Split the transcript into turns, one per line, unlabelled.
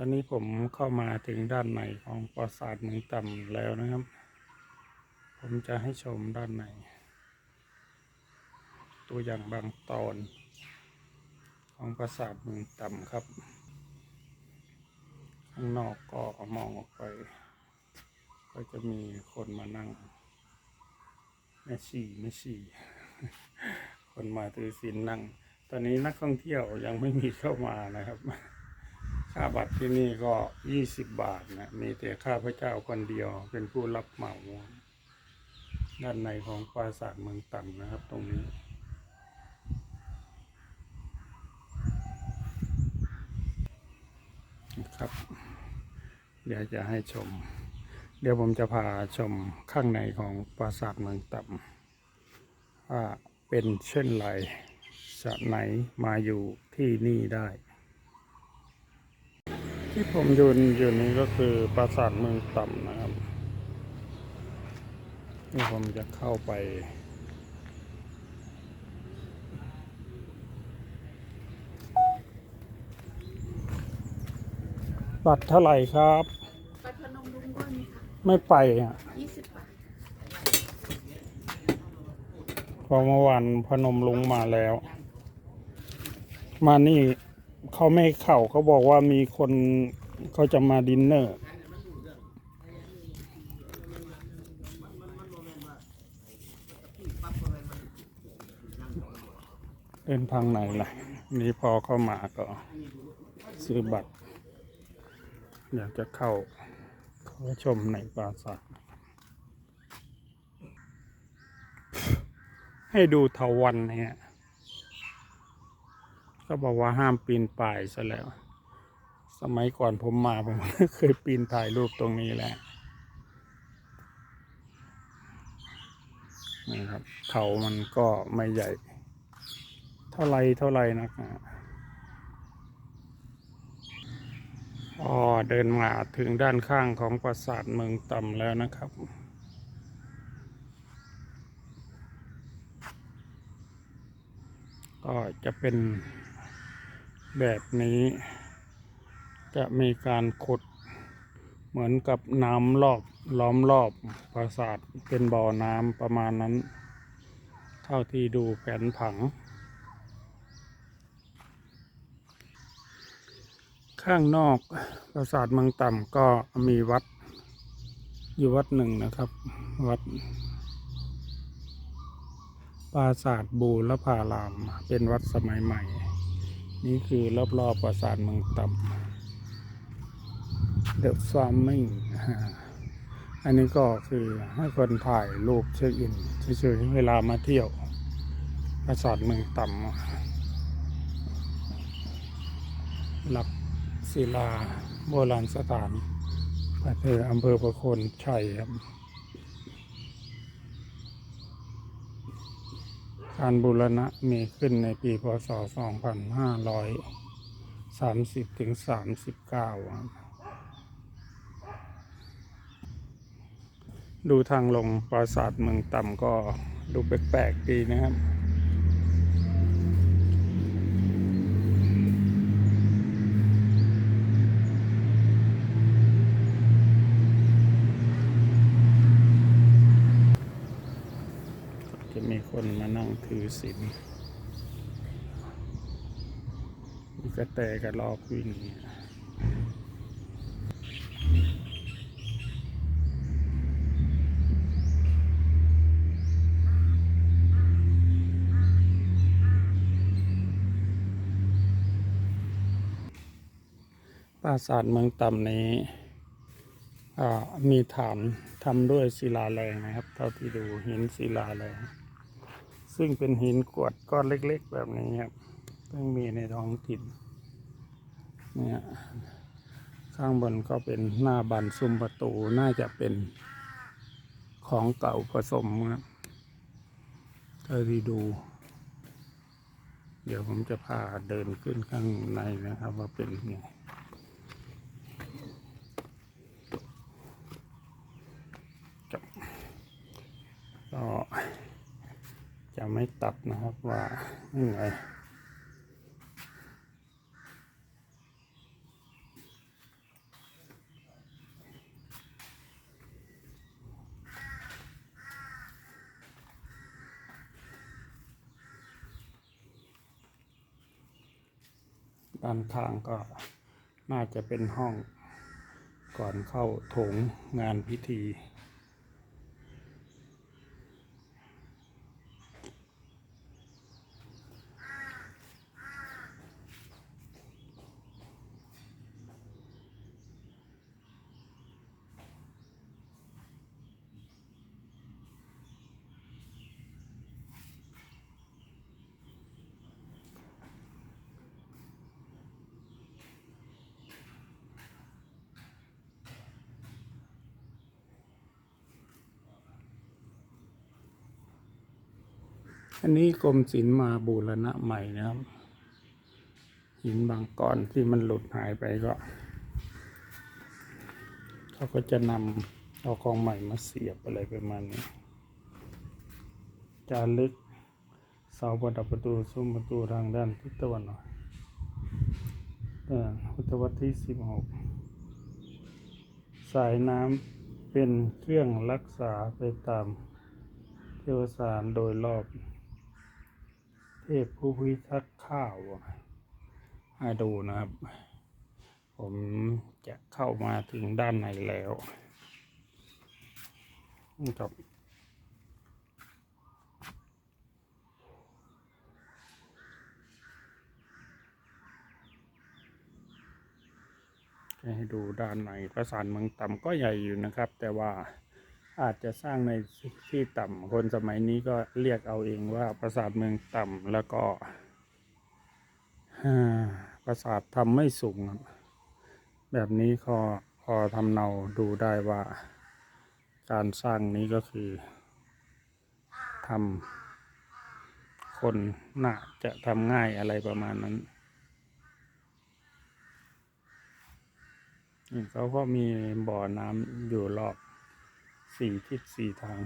ตอนนี้ผมเข้ามาถึงด้านในของปราสาทเมืองต่ำแล้วนะครับ ผมจะให้ชมด้านใน ตัวอย่างบางตอน ของปราสาทเมืองต่ำครับ ข้างนอกก็มองออกไป ก็จะมีคนมานั่งแม่ชีแม่ชีคนมาถือศีลนั่ง ตอนนี้นักท่องเที่ยวยังไม่มีเข้ามานะครับ ค่าบัตรที่นี่ก็ยี่สิบบาทนะมีแต่ข้าพเจ้าคนเดียวเป็นผู้รับเหมาด้านในของปราสาทเมืองต่ำนะครับ ตรงนี้ครับ เดี๋ยวจะให้ชม เดี๋ยวผมจะพาชมข้างในของปราสาทเมืองต่ำว่าเป็นเช่นไรจะไหนมาอยู่ที่นี่ได้ ที่ผมยืนอยู่นี้ก็คือปราสาทเมืองต่ำนะครับนี่ผมจะเข้าไป บัตรเท่าไหร่ครับ
ไปพนมรุ้งก็มีค่ะ
ไม่ไปอะ
ยี่สิบบาท
เพอเมื่อวานพนมลุงมาแล้ว มานี่ เขาไม่เข้าเขาบอกว่ามีคนเขาจะมาดินเนอร์เดินทางไหนล่ะ นี่พอเข้ามาก็ซื้อบัตร อยากจะเข้าเข้าชมในปราสาทให้ดูเถาวันเนี่ย ก็บอกว่าห้ามปีนป่ายซะแล้ว สมัยก่อนผมมาผมเคยปีนถ่ายรูปตรงนี้แหละนี่ครับเขามันก็ไม่ใหญ่ เท่าไรเท่าไรนักนะอ๋อเดินมาถึงด้านข้างของปราสาทเมืองต่ำแล้วนะครับก็จะเป็น แบบนี้ จะมีการขุดเหมือนกับน้ำรอบล้อมรอบปราสาทเป็นบ่อน้ำประมาณนั้น เท่าที่ดูแผนผัง ข้างนอกปราสาทเมืองต่ำก็มีวัด อยู่วัดหนึ่งนะครับ วัดปราสาทบูรพาราม เป็นวัดสมัยใหม่ นี่คือรอบๆปราสาทเมืองต่ำ The Farming อ่าอันนี้ก็คือให้คนถ่ายรูปเช็คอินเฉยๆเวลามาเที่ยว ปราสาทเมืองต่ำหลักศิลาโบราณสถานประเทศอำเภอประโคนชัยครับ การบูรณะมีขึ้นในปีพศ 2530 ถึง 39 ดูทางลงปราสาทเมืองต่ำก็ดูแปลกๆดีนะครับ จะมีคนมา นั่งถือศีลมีกระแตกระลอกวิ่งปราสาทเมืองต่ำนี้มีฐานทำด้วยศิลาแรงนะครับ เท่าที่ดูเหินศิลาแรง ซึ่งเป็นหินกวดก้อนเล็กๆ แบบนี้ครับเพิ่งมีในท้องถิ่นเนี่ยข้างบนก็เป็นหน้าบันซุ้มประตูน่าจะเป็นของเก่าผสมครับเท่าที่ดู เดี๋ยวผมจะพาเดินขึ้นข้างในนะครับ ว่าเป็นไงก็ จะไม่ตัดนะครับว่ายังไงด้านข้างก็น่าจะเป็นห้องก่อนเข้าโถงงานพิธี อันนี้กรมศิลป์มาบูรณะใหม่นะครับหินบางก้อนที่มันหลุดหายไปก็เขาก็จะนำเอาของใหม่มาเสียบอะไรประมาณนี้จารึกเสาประดับประตูซุ้มประตูทางด้านทิศตะวันออกเอ่อพุทธวัตรที่สิบหกสายน้ำเป็นเครื่องรักษาไปตามเทวสารโดยรอบ เทพผู้พิทักษ์ข้าวให้ดูนะครับ ผมจะเข้ามาถึงด้านในแล้วครับให้ดูด้านในพระสารเมืองต่ำก็ใหญ่อยู่นะครับ แต่ว่า อาจจะสร้างในที่ต่ำคนสมัยนี้ก็เรียกเอาเองว่าปราสาทเมืองต่ำแล้วก็อ่าปราสาททำไม่สูงครับแบบนี้ก็พอทำเนาดูได้ว่า การสร้างนี้ก็คือทำคนน่าจะทำง่ายอะไรประมาณนั้นนี่เขาก็มีบ่อน้ำอยู่รอบ สี่ทิศสี่ทาง